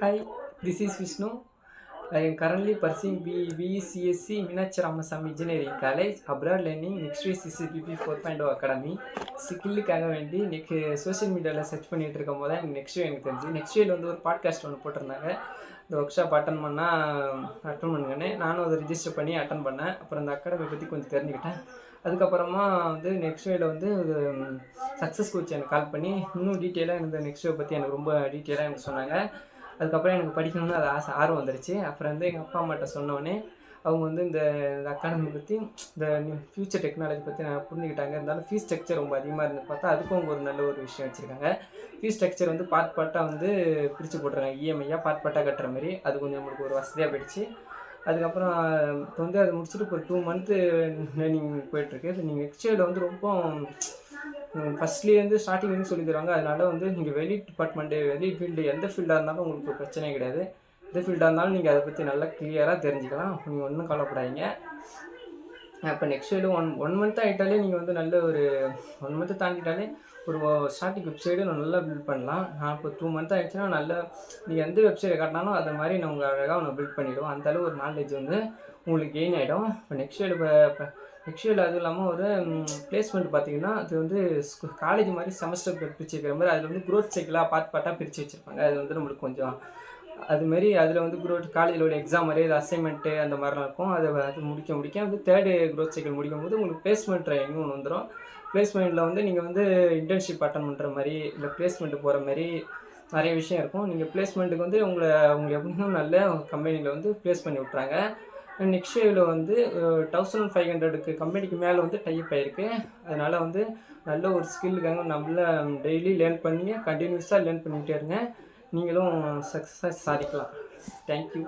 Hi, this is Vishnu. I am currently pursuing B BCSC engineering Ramasamy Engineering College, abroad learning next week CCPP 4.0 Academy. ஸ்கில்லுக்காக வேண்டி next social மீடியாவில் search பண்ணிகிட்டு இருக்கும் போது எனக்கு next எனக்கு தெரிஞ்சு நெக்ஸ்ட் இயர் வந்து ஒரு பாட்காஸ்ட் ஒன்று போட்டிருந்தாங்க. இந்த ஒர்க் ஷாப் அட்டன் பண்ணால் அட்டன் பண்ணுங்கன்னு நானும் அதை ரிஜிஸ்டர் பண்ணி அட்டன் பண்ணேன். அப்புறம் அந்த அகாடமி பற்றி கொஞ்சம் தெரிஞ்சுக்கிட்டேன். அதுக்கப்புறமா வந்து நெக்ஸ்ட் வேல வந்து சக்ஸஸ் கோச் எனக்கு கால் பண்ணி இன்னும் டீட்டெயிலாக இந்த நெக்ஸ்ட் வே பற்றி எனக்கு ரொம்ப டீட்டெயிலாக எனக்கு சொன்னாங்க. அதுக்கப்புறம் எனக்கு படிக்கணும்னு அது ஆசை ஆர்வம் வந்துருச்சு. அப்புறம் வந்து எங்கள் அப்பா அம்மாட்ட சொன்னோடனே அவங்க வந்து இந்த அகாடமி பற்றி இந்த ஃப்யூச்சர் டெக்னாலஜி பற்றி நான் புரிஞ்சுக்கிட்டாங்க. இருந்தாலும் ஃபீஸ் ஸ்ட்ரக்சர் ரொம்ப அதிகமாக இருந்து பார்த்தா அதுக்கும் அவங்க ஒரு நல்ல ஒரு விஷயம் வச்சுருக்காங்க. ஃபீஸ் ஸ்ட்ரக்சர் வந்து பார்ட் பார்ட்டாக வந்து பிரித்து போட்டுருக்காங்க. இஎம்ஐயாக பார்ட் பார்ட்டாக கட்டுற மாதிரி. அது கொஞ்சம் நம்மளுக்கு ஒரு வசதியாக போயிடுச்சு. அதுக்கப்புறம் இப்போ வந்து அது முடிச்சுட்டு இப்போ டூ மந்த்து ட்ரைனிங் போயிட்டுருக்கு. இப்போ நீங்கள் நெக்ஸ்ட் இயரில் வந்து ரொம்ப ஃபஸ்ட்லேருந்து ஸ்டார்டிங் வந்து சொல்லி தருவாங்க அதனால வந்து நீங்கள் வெளி டிபார்ட்மெண்ட்டு வெளி ஃபீல்டு எந்த ஃபீல்டாக இருந்தாலும் உங்களுக்கு பிரச்சனை கிடையாது. எந்த ஃபீல்டாக இருந்தாலும் நீங்கள் அதை பற்றி நல்லா கிளியராக தெரிஞ்சுக்கலாம். நீங்கள் ஒன்றும் கவலைப்படாதீங்க. இப்போ நெக்ஸ்ட் வீடு ஒன் ஒன் மந்த் ஆகிட்டாலே நீங்கள் வந்து நல்ல ஒரு ஒன் மந்த்து தாண்டிட்டாலே ஒரு ஸ்டார்டிங் வெப்சைடு நல்லா பில்ட் பண்ணலாம். நான் இப்போ டூ மந்த் ஆகிடுச்சுன்னா நல்ல நீங்கள் எந்த வெப்சைட்டை காட்டினாலும் அதை மாதிரி நான் உங்கள் அழகாக ஒன்று பில்ட் பண்ணிவிடுவோம் அந்தளவு ஒரு நாலேஜ் வந்து உங்களுக்கு கெயின் ஆகிடும் இப்போ நெக்ஸ்ட் வீடு இப்போ இப்போ அதுவும் இல்லாமல் ஒரு பிளேஸ்மெண்ட் பார்த்தீங்கன்னா அது வந்து காலேஜ் மாதிரி செமஸ்டர் பிரித்து வைக்கிற மாதிரி அதில் வந்து குரோத் சைக்கிளாக பார்ட் பார்ட்டாக பிரித்து வச்சுருப்பாங்க. அது வந்து நம்மளுக்கு கொஞ்சம் அதுமாரி அதில் வந்து குரோத் காலேஜில் உள்ள எக்ஸாம் மாதிரி அது அசைன்மெண்ட்டு அந்த மாதிரிலாம் இருக்கும். அதை அது முடிக்க முடிக்க வந்து தேர்டு குரோத் சைக்கிள் முடிக்கும் போது உங்களுக்கு பிளேஸ்மெண்ட் ட்ரைனிங் ஒன்று வந்துடும் பிளேஸ்மெண்ட்டில் வந்து நீங்கள் வந்து இன்டர்ன்ஷிப் அட்டன் பண்ணுற மாதிரி இல்லை பிளேஸ்மெண்ட்டு போகிற மாதிரி நிறைய விஷயம் இருக்கும். நீங்கள் பிளேஸ்மெண்ட்டுக்கு வந்து உங்களை உங்களை எப்படின்னா நல்ல கம்பெனியில் வந்து ப்ளேஸ் பண்ணி விட்றாங்க நெக்ஸ்ட் இயரில் வந்து தௌசண்ட் ஃபைவ் ஹண்ட்ரடுக்கு கம்பெனிக்கு மேலே வந்து டைப் ஆகிருக்கு அதனால் வந்து நல்ல ஒரு ஸ்கில்லுக்காக நம்மள டெய்லி லேர்ன் பண்ணி கண்டினியூஸாக லேர்ன் பண்ணிக்கிட்டே இருங்க. நீங்களும் சக்ஸஸாக சாதிக்கலாம். தேங்க்யூ